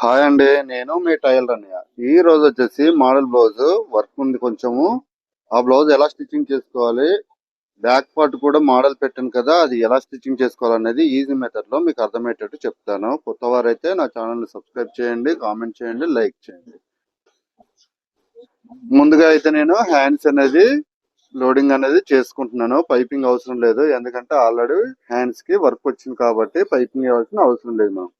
Hi అండి నేను మీ tailor అన్నయ్య ఈ రోజు వచ్చేసి మోడల్ బ్లౌజ్ వర్క్ ఉంది కొంచెము. ఆ బ్లౌజ్ ఎలా స్టిచ్చింగ్ చేసుకోవాలి? బ్యాక్ పార్ట్ కూడా మోడల్ పెట్టాను కదా అది ఎలా స్టిచ్చింగ్ చేసుకోవాలనేది ఈజీ మెథడ్లో మీకు అర్థమయ్యేటట్టు చెప్తాను. కొత్త వారైతే నా ఛానల్ని సబ్స్క్రైబ్ చేయండి కామెంట్ చేయండి లైక్ చేయండి. ముందుగా అయితే నేను హ్యాండ్స్ అనేది లోడింగ్ అనేది చేసుకుంటున్నాను. పైపింగ్ అవసరం లేదు ఎందుకంటే ఆల్రెడీ హ్యాండ్స్కి వర్క్ వచ్చింది కాబట్టి పైపింగ్ ఇవ్వాల్సిన అవసరం లేదు మనం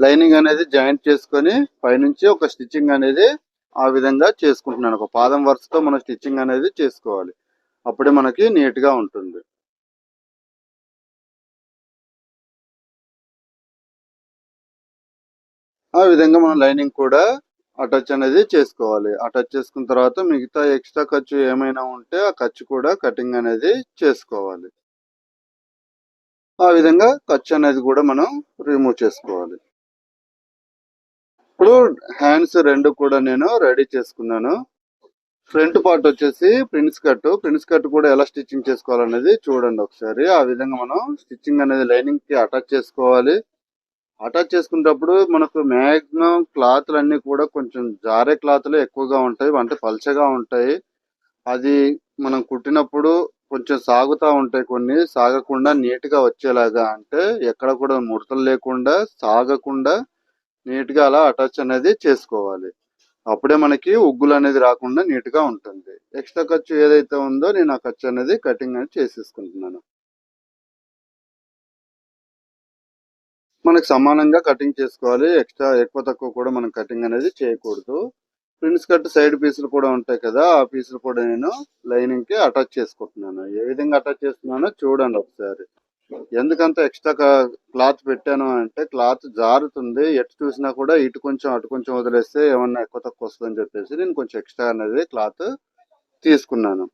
లైనింగ్ అనేది జాయింట్ చేసుకొని పైనుంచి ఒక స్టిచ్చింగ్ అనేది ఆ విధంగా చేసుకుంటున్నాను. ఒక పాదం వరుసతో మనం స్టిచ్చింగ్ అనేది చేసుకోవాలి. అప్పుడే మనకి నీట్గా ఉంటుంది. ఆ విధంగా మనం లైనింగ్ కూడా అటాచ్ అనేది చేసుకోవాలి. అటాచ్ చేసుకున్న తర్వాత మిగతా ఎక్స్ట్రా ఖర్చు ఏమైనా ఉంటే ఆ ఖర్చు కూడా కటింగ్ అనేది చేసుకోవాలి. ఆ విధంగా ఖర్చు అనేది కూడా మనం రిమూవ్ చేసుకోవాలి. ఇప్పుడు హ్యాండ్స్ రెండు కూడా నేను రెడీ చేసుకున్నాను. ఫ్రంట్ పార్ట్ వచ్చేసి ప్రిన్స్ కట్. ప్రిన్స్ కట్ కూడా ఎలా స్టిచ్చింగ్ చేసుకోవాలనేది చూడండి ఒకసారి. ఆ విధంగా మనం స్టిచ్చింగ్ అనేది లైనింగ్కి అటాచ్ చేసుకోవాలి. అటాచ్ చేసుకునేటప్పుడు మనకు మ్యాక్సిమం క్లాత్లు అన్ని కూడా కొంచెం జారే క్లాత్లు ఎక్కువగా ఉంటాయి. అంటే పల్చగా ఉంటాయి. అది మనం కుట్టినప్పుడు కొంచెం సాగుతా ఉంటాయి కొన్ని. సాగకుండా నీట్గా వచ్చేలాగా అంటే ఎక్కడ కూడా ముడతలు లేకుండా సాగకుండా నీట్గా అలా అటాచ్ అనేది చేసుకోవాలి. అప్పుడే మనకి ఉగ్గులు అనేది రాకుండా నీట్గా ఉంటుంది. ఎక్స్ట్రా ఖర్చు ఏదైతే ఉందో నేను ఆ ఖర్చు అనేది కటింగ్ అనేది చేసేసుకుంటున్నాను. మనకు సమానంగా కటింగ్ చేసుకోవాలి. ఎక్స్ట్రా ఎక్కువ తక్కువ కూడా మనం కటింగ్ అనేది చేయకూడదు. ప్రిన్స్ కట్ సైడ్ పీసులు కూడా ఉంటాయి కదా ఆ పీసులు కూడా నేను లైనింగ్కి అటాచ్ చేసుకుంటున్నాను. ఏ విధంగా అటాచ్ చేస్తున్నానో చూడండి ఒకసారి. ఎందుకంత ఎక్స్ట్రా క్లాత్ పెట్టాను అంటే క్లాత్ జారుతుంది. ఎటు చూసినా కూడా ఇటు కొంచెం అటు కొంచెం వదిలేస్తే ఏమన్నా ఎక్కువ తక్కువ వస్తుందని చెప్పేసి నేను కొంచెం ఎక్స్ట్రా అనేది క్లాత్ తీసుకున్నాను.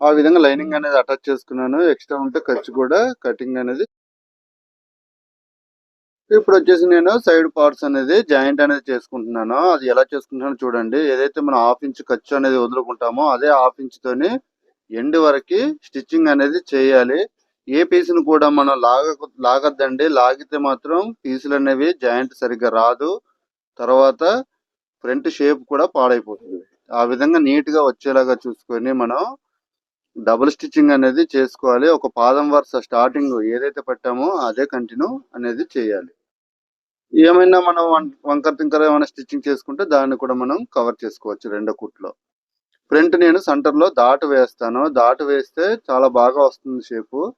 ఆ విధంగా లైనింగ్ అనేది అటాచ్ చేసుకున్నాను. ఎక్స్ట్రా ఉంటే ఖర్చు కూడా కటింగ్ అనేది ఇప్పుడు వచ్చేసి నేను సైడ్ పార్ట్స్ అనేది జాయింట్ అనేది చేసుకుంటున్నాను. అది ఎలా చేసుకుంటున్నాను చూడండి. ఏదైతే మనం హాఫ్ ఇంచ్ ఖర్చు అనేది వదులుకుంటామో అదే హాఫ్ ఇంచ్ తోని ఎండ్ వరకు స్టిచ్చింగ్ అనేది చేయాలి. ఏ పీసును కూడా మనం లాగ లాగద్దండి. లాగితే మాత్రం పీసులు అనేవి జాయింట్ సరిగ్గా రాదు. తర్వాత ఫ్రంట్ షేప్ కూడా పాడైపోతుంది. ఆ విధంగా నీట్గా వచ్చేలాగా చూసుకొని మనం డబుల్ స్టిచ్చింగ్ అనేది చేసుకోవాలి. ఒక పాదం వరుస స్టార్టింగ్ ఏదైతే పెట్టామో అదే కంటిన్యూ అనేది చేయాలి. ఏమైనా మనం వం- వంకర తింకర ఏమైనా స్టిచ్చింగ్ చేసుకుంటే దాన్ని కూడా మనం కవర్ చేసుకోవచ్చు రెండో కుట్లో. ఫ్రంట్ నేను సెంటర్లో దాటు వేస్తాను. దాటు వేస్తే చాలా బాగా వస్తుంది షేపు.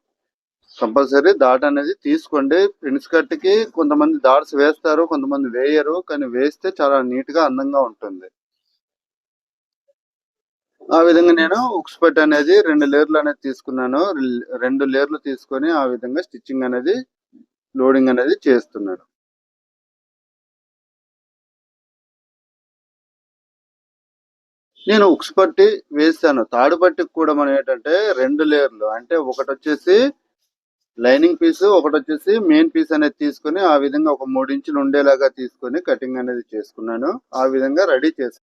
కంపల్సరీ దాట్ అనేది తీసుకోండి. ప్రిన్స్ కట్కి కొంతమంది దాట్స్ వేస్తారు కొంతమంది వేయరు కానీ వేస్తే చాలా నీట్గా అందంగా ఉంటుంది. ఆ విధంగా నేను ఉక్స్ అనేది రెండు లేయర్లు అనేది తీసుకున్నాను. రెండు లేయర్లు తీసుకొని ఆ విధంగా స్టిచ్చింగ్ అనేది లోడింగ్ అనేది చేస్తున్నాను. నేను ఉక్స్ పట్టి వేసాను తాడు పట్టికి కూడా మనం ఏంటంటే రెండు లేయర్లు అంటే ఒకటి వచ్చేసి లైనింగ్ పీస్ ఒకటి వచ్చేసి మెయిన్ పీస్ అనేది తీసుకొని ఆ విధంగా ఒక మూడు ఇంచులు ఉండేలాగా తీసుకొని కటింగ్ అనేది చేసుకున్నాను. ఆ విధంగా రెడీ చేసి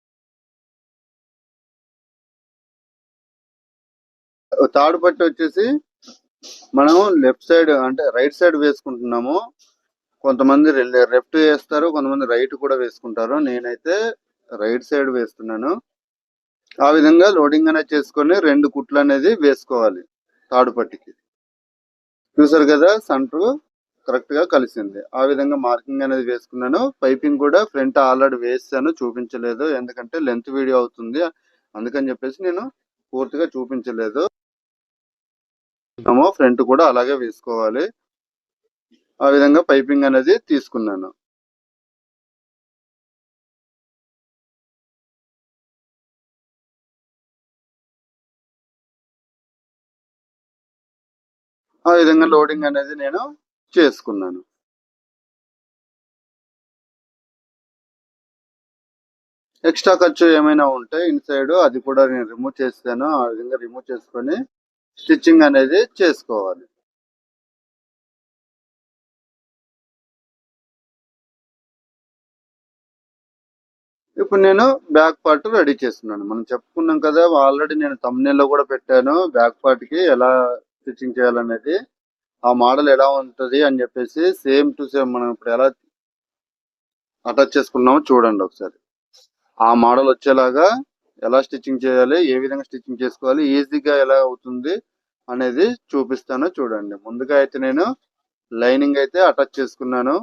తాడు పట్టి వచ్చేసి మనం లెఫ్ట్ సైడ్ అంటే రైట్ సైడ్ వేసుకుంటున్నాము. కొంతమంది లెఫ్ట్ వేస్తారు కొంతమంది రైట్ కూడా వేసుకుంటారు. నేనైతే రైట్ సైడ్ వేస్తున్నాను. ఆ విధంగా లోడింగ్ అనేది చేసుకొని రెండు కుట్లు అనేది వేసుకోవాలి తాడు పట్టికి చూసారు కదా సెంటర్ కరెక్ట్గా కలిసింది. ఆ విధంగా మార్కింగ్ అనేది వేసుకున్నాను. పైపింగ్ కూడా ఫ్రంట్ ఆల్రెడీ వేసాను చూపించలేదు. ఎందుకంటే లెంత్ వీడియో అవుతుంది. అందుకని చెప్పేసి నేను పూర్తిగా చూపించలేదు. ఫ్రంట్ కూడా అలాగే వేసుకోవాలి. ఆ విధంగా పైపింగ్ అనేది తీసుకున్నాను. ఆ విధంగా లోడింగ్ అనేది నేను చేసుకున్నాను. ఎక్స్ట్రా ఖర్చు ఏమైనా ఉంటే ఇన్సైడ్ అది కూడా నేను రిమూవ్ చేస్తాను. ఆ విధంగా రిమూవ్ చేసుకొని స్టిచ్చింగ్ అనేది చేసుకోవాలి. ఇప్పుడు నేను బ్యాక్ పార్ట్ రెడీ చేస్తున్నాను. మనం చెప్పుకున్నాం కదా ఆల్రెడీ నేను తమ్నేల్లో కూడా పెట్టాను. బ్యాక్ పార్ట్కి ఎలా స్టిచ్చింగ్ చేయాలనేది ఆ మోడల్ ఎలా ఉంటుంది అని చెప్పేసి సేమ్ టు సేమ్ మనం ఇప్పుడు ఎలా అటాచ్ చేసుకున్నామో చూడండి ఒకసారి. ఆ మోడల్ వచ్చేలాగా ఎలా స్టిచ్చింగ్ చేయాలి ఏ విధంగా స్టిచ్చింగ్ చేసుకోవాలి ఈజీగా ఎలా అవుతుంది అనేది చూపిస్తాను చూడండి. ముందుగా అయితే నేను లైనింగ్ అయితే అటాచ్ చేసుకున్నాను.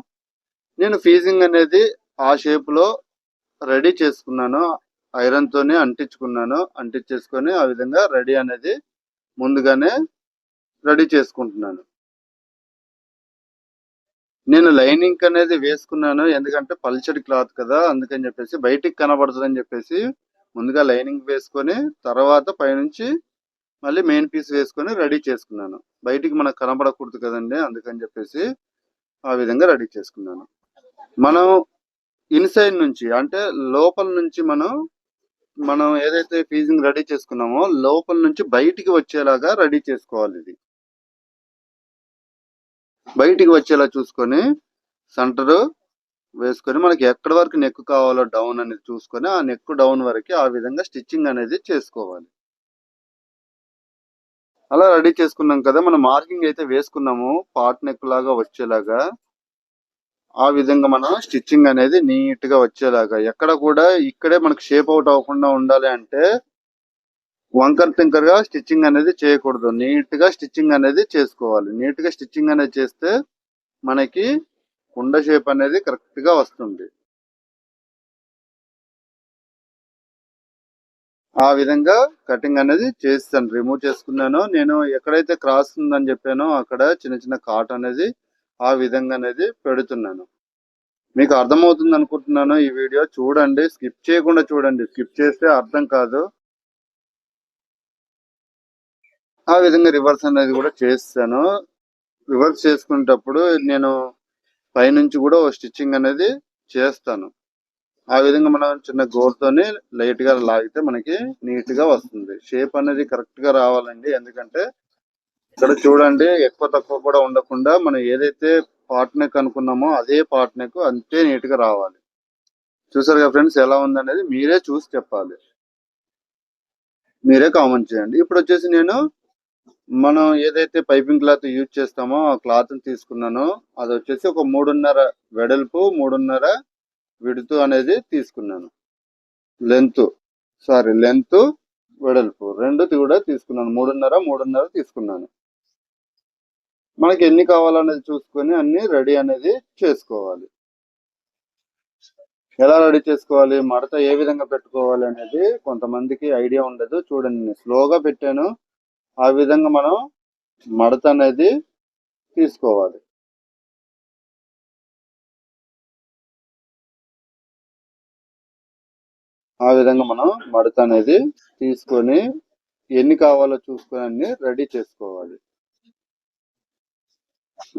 నేను ఫీజింగ్ అనేది ఆ షేప్లో రెడీ చేసుకున్నాను. ఐరన్తోనే అంటించుకున్నాను. అంటించేసుకొని ఆ విధంగా రెడీ అనేది ముందుగానే రెడీ చేసుకుంటున్నాను. నేను లైనింగ్ అనేది వేసుకున్నాను. ఎందుకంటే పల్చడి క్లాత్ కదా అందుకని చెప్పేసి బయటికి కనబడుతుందని చెప్పేసి ముందుగా లైనింగ్ వేసుకొని తర్వాత పైనుంచి మళ్ళీ మెయిన్ పీస్ వేసుకొని రెడీ చేసుకున్నాను. బయటికి మనకు కనబడకూడదు కదండి అందుకని చెప్పేసి ఆ విధంగా రెడీ చేసుకున్నాను. మనం ఇన్సైడ్ నుంచి అంటే లోపల నుంచి మనం మనం ఏదైతే ఫీజింగ్ రెడీ చేసుకున్నామో లోపల నుంచి బయటికి వచ్చేలాగా రెడీ చేసుకోవాలి ఇది. బయటికి వచ్చేలా చూసుకొని సెంటర్ వేసుకొని మనకి ఎక్కడ వరకు నెక్ కావాలో డౌన్ అనేది చూసుకొని ఆ నెక్ డౌన్ వరకు ఆ విధంగా స్టిచ్చింగ్ అనేది చేసుకోవాలి. అలా రెడీ చేసుకున్నాం కదా మనం మార్కింగ్ అయితే వేసుకున్నాము పార్ట్ నెక్ లాగా వచ్చేలాగా. ఆ విధంగా మనం స్టిచ్చింగ్ అనేది నీట్గా వచ్చేలాగా. ఎక్కడ కూడా ఇక్కడే మనకు షేప్ అవుట్ అవ్వకుండా ఉండాలి అంటే వంకర్ టింకర్గా స్టిచ్చింగ్ అనేది చేయకూడదు. నీట్గా స్టిచ్చింగ్ అనేది చేసుకోవాలి. నీట్గా స్టిచ్చింగ్ అనేది చేస్తే మనకి కుండ షేప్ అనేది కరెక్ట్గా వస్తుంది. ఆ విధంగా కటింగ్ అనేది చేస్తాను. రిమూవ్ చేసుకున్నాను. నేను ఎక్కడైతే క్రాస్ ఉందని చెప్పానో అక్కడ చిన్న చిన్న కాట్ అనేది ఆ విధంగా అనేది పెడుతున్నాను. మీకు అర్థమవుతుంది అనుకుంటున్నాను ఈ వీడియో. చూడండి. స్కిప్ చేయకుండా చూడండి. స్కిప్ చేస్తే అర్థం కాదు. ఆ విధంగా రివర్స్ అనేది కూడా చేస్తాను. రివర్స్ చేసుకునేటప్పుడు నేను పైనుంచి కూడా స్టిచ్చింగ్ అనేది చేస్తాను. ఆ విధంగా మనం చిన్న గోర్తోని లైట్గా లాగితే మనకి నీట్గా వస్తుంది. షేప్ అనేది కరెక్ట్గా రావాలండి. ఎందుకంటే ఇక్కడ చూడండి ఎక్కువ తక్కువ కూడా ఉండకుండా మనం ఏదైతే పార్ట్ నెక్ అనుకున్నామో అదే పార్ట్ నెక్ అంతే నీట్గా రావాలి. చూసారు కదా ఫ్రెండ్స్ ఎలా ఉందనేది మీరే చూసి చెప్పాలి. మీరే కామెంట్ చేయండి. ఇప్పుడు వచ్చేసి నేను మనం ఏదైతే పైపింగ్ క్లాత్ యూజ్ చేస్తామో ఆ క్లాత్ తీసుకున్నాను అది వచ్చేసి ఒక మూడున్నర వెడల్పు మూడున్నర విడుతు అనేది తీసుకున్నాను. లెంత్ సారీ లెంత్ వెడల్పు రెండు కూడా తీసుకున్నాను. మూడున్నర మూడున్నర తీసుకున్నాను. మనకి ఎన్ని కావాలనేది చూసుకొని అన్ని రెడీ అనేది చేసుకోవాలి. ఎలా రెడీ చేసుకోవాలి? మడత ఏ విధంగా పెట్టుకోవాలి అనేది కొంతమందికి ఐడియా ఉండదు. చూడండి నేను స్లోగా పెట్టాను. ఆ విధంగా మనం మడత అనేది తీసుకోవాలి. ఆ విధంగా మనం మడత అనేది తీసుకొని ఎన్ని కావాలో చూసుకొని అన్ని రెడీ చేసుకోవాలి.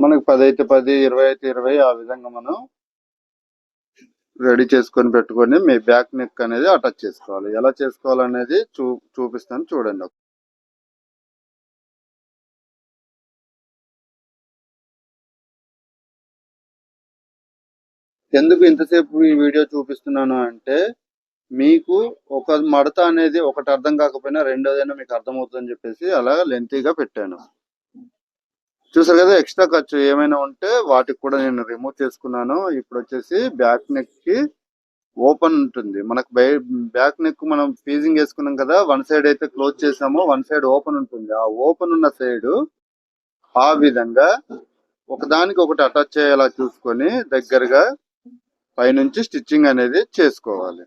మనకి పది అయితే పది ఇరవై అయితే ఇరవై ఆ విధంగా మనం రెడీ చేసుకొని పెట్టుకొని మీ బ్యాక్ నెక్ అనేది అటాచ్ చేసుకోవాలి. ఎలా చేసుకోవాలనేది చూ చూపిస్తాను చూడండి. ఎందుకు ఇంతసేపు ఈ వీడియో చూపిస్తున్నాను అంటే మీకు ఒక మడత అనేది ఒకటి అర్థం కాకపోయినా రెండోదైనా మీకు అర్థమవుతుందని చెప్పేసి అలా లెంతీగా పెట్టాను. చూసారు కదా ఎక్స్ట్రా ఖర్చు ఏమైనా ఉంటే వాటికి కూడా నేను రిమూవ్ చేసుకున్నాను. ఇప్పుడు వచ్చేసి బ్యాక్ నెక్కి ఓపెన్ ఉంటుంది. మనకు బ్యాక్ నెక్ మనం ఫీజింగ్ వేసుకున్నాం కదా వన్ సైడ్ అయితే క్లోజ్ చేసామో వన్ సైడ్ ఓపెన్ ఉంటుంది. ఆ ఓపెన్ ఉన్న సైడ్ ఆ విధంగా ఒకదానికి ఒకటి అటాచ్ చేయాలా చూసుకొని దగ్గరగా పైనుంచి స్టిచ్చింగ్ అనేది చేసుకోవాలి.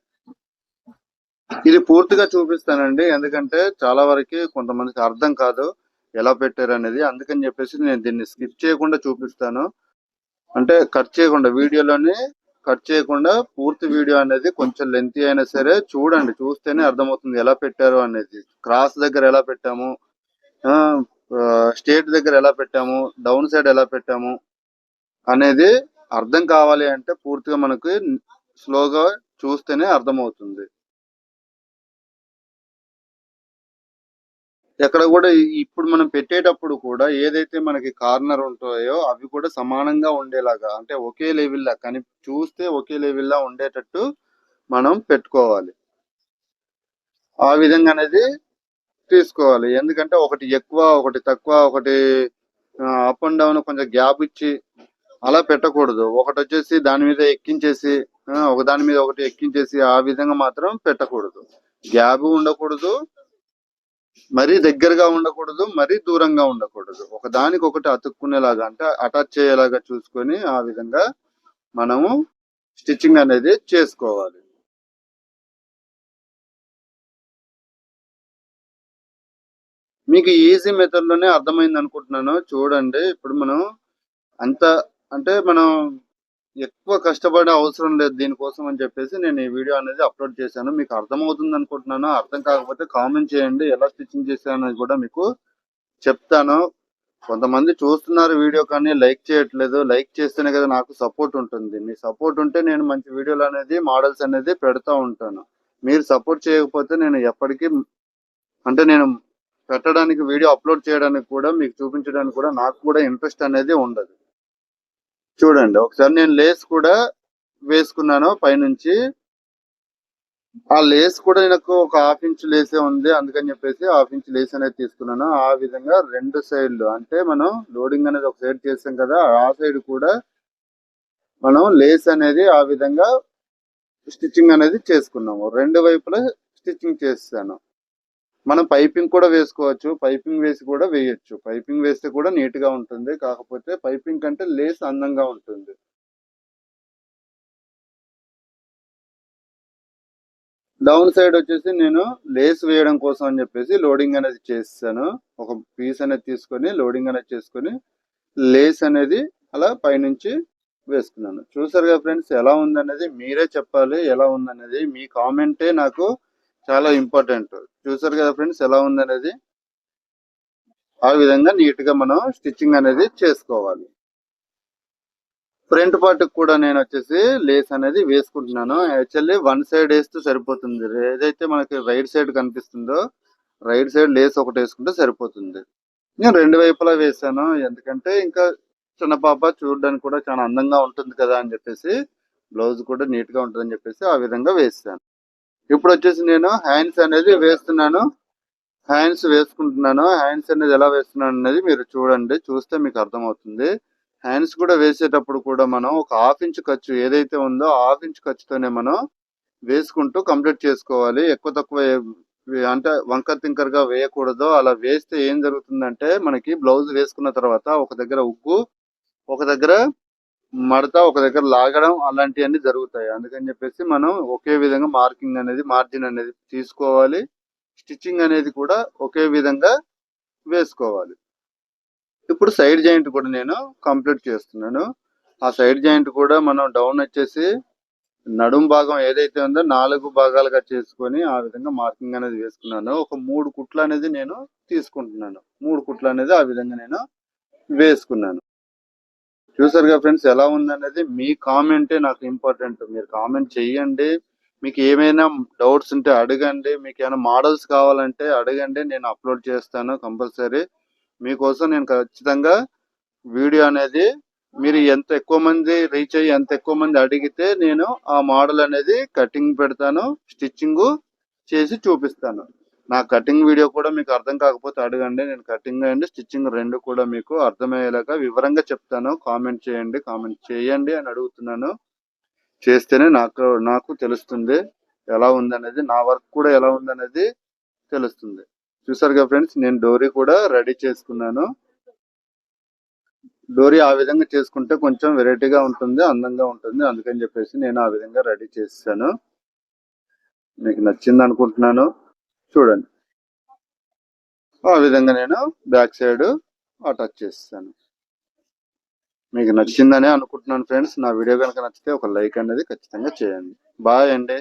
ఇది పూర్తిగా చూపిస్తానండి. ఎందుకంటే చాలా వరకు కొంతమందికి అర్థం కాదు ఎలా పెట్టారు అనేది. అందుకని చెప్పేసి నేను దీన్ని స్కిప్ చేయకుండా చూపిస్తాను. అంటే కట్ చేయకుండా వీడియోలోని కట్ చేయకుండా పూర్తి వీడియో అనేది కొంచెం లెంతీ అయినా సరే చూడండి. చూస్తేనే అర్థమవుతుంది ఎలా పెట్టారు అనేది. క్రాస్ దగ్గర ఎలా పెట్టాము? స్టేట్ దగ్గర ఎలా పెట్టాము? డౌన్ సైడ్ ఎలా పెట్టాము? అనేది అర్థం కావాలి అంటే పూర్తిగా మనకి స్లోగా చూస్తేనే అర్థమవుతుంది. ఎక్కడ కూడా ఇప్పుడు మనం పెట్టేటప్పుడు కూడా ఏదైతే మనకి కార్నర్ ఉంటాయో అవి కూడా సమానంగా ఉండేలాగా అంటే ఒకే లెవెల్లా కానీ చూస్తే ఒకే లెవెల్లా ఉండేటట్టు మనం పెట్టుకోవాలి. ఆ విధంగా అనేది తీసుకోవాలి. ఎందుకంటే ఒకటి ఎక్కువ ఒకటి తక్కువ ఒకటి అప్ అండ్ డౌన్ కొంచెం గ్యాప్ ఇచ్చి అలా పెట్టకూడదు. ఒకటి వచ్చేసి దాని మీద ఎక్కించేసి ఒక దాని మీద ఒకటి ఎక్కించేసి ఆ విధంగా మాత్రం పెట్టకూడదు. గ్యాప్ ఉండకూడదు. మరీ దగ్గరగా ఉండకూడదు మరీ దూరంగా ఉండకూడదు. ఒక దానికి ఒకటి అతుక్కునేలాగా అంటే అటాచ్ అయ్యేలాగా చూసుకొని ఆ విధంగా మనము స్టిచ్చింగ్ అనేది చేసుకోవాలి. మీకు ఈజీ మెథడ్లోనే అర్థమైంది అనుకుంటున్నాను చూడండి ఇప్పుడు మనం అంత అంటే మనం ఎక్కువ కష్టపడే అవసరం లేదు దీనికోసం అని చెప్పేసి నేను ఈ వీడియో అనేది అప్లోడ్ చేశాను. మీకు అర్థమవుతుంది అనుకుంటున్నాను. అర్థం కాకపోతే కామెంట్ చేయండి. ఎలా స్టిచ్చింగ్ చేశాను అనేది కూడా మీకు చెప్తాను. కొంతమంది చూస్తున్నారు వీడియో కానీ లైక్ చేయట్లేదు. లైక్ చేస్తేనే కదా నాకు సపోర్ట్ ఉంటుంది. మీ సపోర్ట్ ఉంటే నేను మంచి వీడియోలు అనేది మోడల్స్ అనేది పెడతా ఉంటాను. మీరు సపోర్ట్ చేయకపోతే నేను ఎప్పటికీ అంటే నేను పెట్టడానికి వీడియో అప్లోడ్ చేయడానికి కూడా మీకు చూపించడానికి కూడా నాకు కూడా ఇంట్రెస్ట్ అనేది ఉండదు. చూడండి ఒకసారి నేను లేస్ కూడా వేసుకున్నాను పైనుంచి. ఆ లేస్ కూడా నాకు ఒక హాఫ్ ఇంచ్ లేసే ఉంది అందుకని చెప్పేసి హాఫ్ ఇంచ్ లేస్ అనేది తీసుకున్నాను. ఆ విధంగా రెండు సైడ్లు అంటే మనం లోడింగ్ అనేది ఒక సైడ్ చేస్తాం కదా ఆ సైడ్ కూడా మనం లేస్ అనేది ఆ విధంగా స్టిచ్చింగ్ అనేది చేసుకున్నాము. రెండు వైపులా స్టిచ్చింగ్ చేస్తాను. మనం పైపింగ్ కూడా వేసుకోవచ్చు. పైపింగ్ వేసి కూడా వేయొచ్చు. పైపింగ్ వేస్తే కూడా నీట్గా ఉంటుంది. కాకపోతే పైపింగ్ కంటే లేస్ అందంగా ఉంటుంది. డౌన్ సైడ్ వచ్చేసి నేను లేస్ వేయడం కోసం అని చెప్పేసి లోడింగ్ అనేది చేస్తాను. ఒక పీస్ అనేది తీసుకొని లోడింగ్ అనేది చేసుకొని లేస్ అనేది అలా పైనుంచి వేసుకున్నాను. చూసారుగా ఫ్రెండ్స్ ఎలా ఉందనేది మీరే చెప్పాలి. ఎలా ఉందనేది మీ కామెంటే నాకు చాలా ఇంపార్టెంట్ చూసారు కదా ఫ్రెండ్స్ ఎలా ఉందనేది? ఆ విధంగా నీట్గా మనం స్టిచ్చింగ్ అనేది చేసుకోవాలి. ఫ్రంట్ పార్ట్ కూడా నేను వచ్చేసి లేస్ అనేది వేసుకుంటున్నాను. యాక్చువల్లీ వన్ సైడ్ వేస్తే సరిపోతుంది. ఏదైతే మనకి రైట్ సైడ్ కనిపిస్తుందో రైట్ సైడ్ లేస్ ఒకటి వేసుకుంటే సరిపోతుంది. నేను రెండు వైపులా వేసాను. ఎందుకంటే ఇంకా చిన్న పాప చూడడానికి కూడా చాలా అందంగా ఉంటుంది కదా అని చెప్పేసి బ్లౌజ్ కూడా నీట్గా ఉంటుందని చెప్పేసి ఆ విధంగా వేసాను. ఇప్పుడు వచ్చేసి నేను హ్యాండ్స్ అనేది వేస్తున్నాను. హ్యాండ్స్ వేసుకుంటున్నాను. హ్యాండ్స్ అనేది ఎలా వేస్తున్నాను అనేది మీరు చూడండి. చూస్తే మీకు అర్థమవుతుంది. హ్యాండ్స్ కూడా వేసేటప్పుడు కూడా మనం ఒక హాఫ్ ఇంచ్ ఖర్చు ఏదైతే ఉందో హాఫ్ ఇంచ్ ఖర్చుతోనే మనం వేసుకుంటూ కంప్లీట్ చేసుకోవాలి. ఎక్కువ తక్కువ అంటే వంకర్ తింకర్గా వేయకూడదు. అలా వేస్తే ఏం జరుగుతుందంటే మనకి బ్లౌజ్ వేసుకున్న తర్వాత ఒక దగ్గర ఉగ్గు ఒక దగ్గర మడత ఒక దగ్గర లాగడం అలాంటివన్నీ జరుగుతాయి. అందుకని చెప్పేసి మనం ఒకే విధంగా మార్కింగ్ అనేది మార్జిన్ అనేది తీసుకోవాలి. స్టిచ్చింగ్ అనేది కూడా ఒకే విధంగా వేసుకోవాలి. ఇప్పుడు సైడ్ జాయింట్ కూడా నేను కంప్లీట్ చేస్తున్నాను. ఆ సైడ్ జాయింట్ కూడా మనం డౌన్ వచ్చేసి నడుం భాగం ఏదైతే ఉందో నాలుగు భాగాలుగా చేసుకొని ఆ విధంగా మార్కింగ్ అనేది వేసుకున్నాను. ఒక మూడు కుట్లు అనేది నేను తీసుకుంటున్నాను. మూడు కుట్లు అనేది ఆ విధంగా నేను వేసుకున్నాను. చూసారుగా ఫ్రెండ్స్ ఎలా ఉందనేది మీ కామెంటే నాకు ఇంపార్టెంట్. మీరు కామెంట్ చెయ్యండి. మీకు ఏమైనా డౌట్స్ ఉంటే అడగండి. మీకు ఏమైనా మోడల్స్ కావాలంటే అడగండి. నేను అప్లోడ్ చేస్తాను కంపల్సరీ. మీకోసం నేను ఖచ్చితంగా వీడియో అనేది మీరు ఎంత ఎక్కువ మంది రీచ్ అయ్యి ఎంత ఎక్కువ మంది అడిగితే నేను ఆ మోడల్ అనేది కటింగ్ పెడతాను స్టిచ్చింగ్ చేసి చూపిస్తాను. నా కటింగ్ వీడియో కూడా మీకు అర్థం కాకపోతే అడగండి. నేను కటింగ్ అండ్ స్టిచ్చింగ్ రెండు కూడా మీకు అర్థమయ్యేలాగా వివరంగా చెప్తాను. కామెంట్ చేయండి కామెంట్ చేయండి అని అడుగుతున్నాను. చేస్తేనే నాకు నాకు తెలుస్తుంది ఎలా ఉందనేది నా వర్క్ కూడా ఎలా ఉందనేది తెలుస్తుంది. చూసారుగా ఫ్రెండ్స్ నేను డోరీ కూడా రెడీ చేసుకున్నాను. డోరీ ఆ విధంగా చేసుకుంటే కొంచెం వెరైటీగా ఉంటుంది అందంగా ఉంటుంది. అందుకని చెప్పేసి నేను ఆ విధంగా రెడీ చేశాను. మీకు నచ్చింది అనుకుంటున్నాను. చూడండి. ఆ విధంగా నేను బ్యాక్ సైడ్ అటాచ్ చేస్తాను. మీకు నచ్చిందని అనుకుంటున్నాను ఫ్రెండ్స్. నా వీడియో కనుక నచ్చితే ఒక లైక్ అనేది ఖచ్చితంగా చేయండి. బాయ్ అండి.